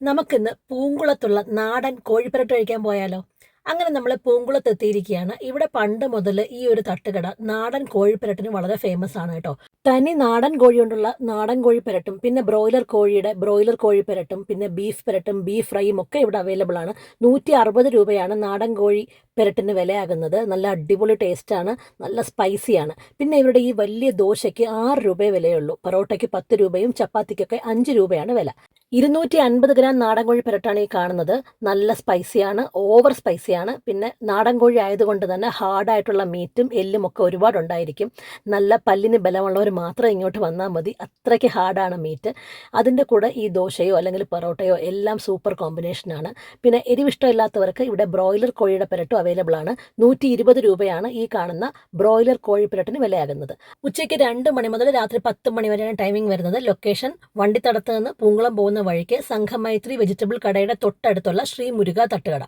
നമുക്കിന്ന് പൂങ്കുളത്തുള്ള നാടൻ കോഴിപ്പരട്ട് കഴിക്കാൻ പോയാലോ? അങ്ങനെ നമ്മൾ പൂങ്കുളത്ത് എത്തിയിരിക്കുകയാണ് ഇവിടെ പണ്ട് മുതൽ ഈ ഒരു തട്ടുകട നാടൻ കോഴിപ്പരട്ടിന് വളരെ ഫേമസ് ആണ് കേട്ടോ. തനി നാടൻ കോഴി കൊണ്ടുള്ള നാടൻ കോഴിപ്പരട്ടും പിന്നെ ബ്രോയിലർ കോഴിയുടെ ബ്രോയിലർ കോഴിപ്പരട്ടും പിന്നെ ബീഫ് പെരട്ടും ബീഫ് ഫ്രൈയും ഒക്കെ ഇവിടെ അവൈലബിൾ ആണ്. നൂറ്റി അറുപത് രൂപയാണ് നാടൻ കോഴി പെരട്ടിന് വിലയാകുന്നത്. നല്ല അടിപൊളി ടേസ്റ്റാണ് നല്ല സ്പൈസിയാണ് പിന്നെ ഇവരുടെ ഈ വലിയ ദോശയ്ക്ക് ആറ് രൂപയെ വിലയുള്ളൂ. പൊറോട്ടയ്ക്ക് പത്ത് രൂപയും ചപ്പാത്തിക്കൊക്കെ അഞ്ച് രൂപയാണ് വില. ഇരുന്നൂറ്റി അൻപത് ഗ്രാം നാടൻ കോഴി പെരട്ടാണ് ഈ കാണുന്നത്. നല്ല സ്പൈസിയാണ് ഓവർ സ്പൈസിയാണ് പിന്നെ നാടൻ കോഴി ആയതുകൊണ്ട് തന്നെ ഹാർഡായിട്ടുള്ള മീറ്റും എല്ലും ഒക്കെ ഒരുപാടുണ്ടായിരിക്കും നല്ല പല്ലിന് ബലമുള്ളവർ മാത്രം ഇങ്ങോട്ട് വന്നാൽ മതി. അത്രയ്ക്ക് ഹാർഡാണ് മീറ്റ് അതിന്റെ കൂടെ ഈ ദോശയോ അല്ലെങ്കിൽ പൊറോട്ടയോ എല്ലാം സൂപ്പർ കോമ്പിനേഷനാണ് പിന്നെ എരിവിഷ്ടമില്ലാത്തവർക്ക് ഇവിടെ ബ്രോയിലർ കോഴിയുടെ പെരട്ടും അവൈലബിൾ ആണ്. നൂറ്റി ഇരുപത് രൂപയാണ് ഈ കാണുന്ന ബ്രോയിലർ കോഴി പെരട്ടിന് വിലയാകുന്നത്. ഉച്ചയ്ക്ക് രണ്ട് മണി മുതൽ രാത്രി പത്ത് മണി വരെയാണ് ടൈമിംഗ് വരുന്നത്. ലൊക്കേഷൻ വണ്ടിത്തടത്ത് നിന്ന് പൂങ്കുളം വഴിക്ക് സംഘമൈത്രി വെജിറ്റബിൾ കടയുടെ തൊട്ടടുത്തുള്ള ശ്രീ മുരുക തട്ടുകട.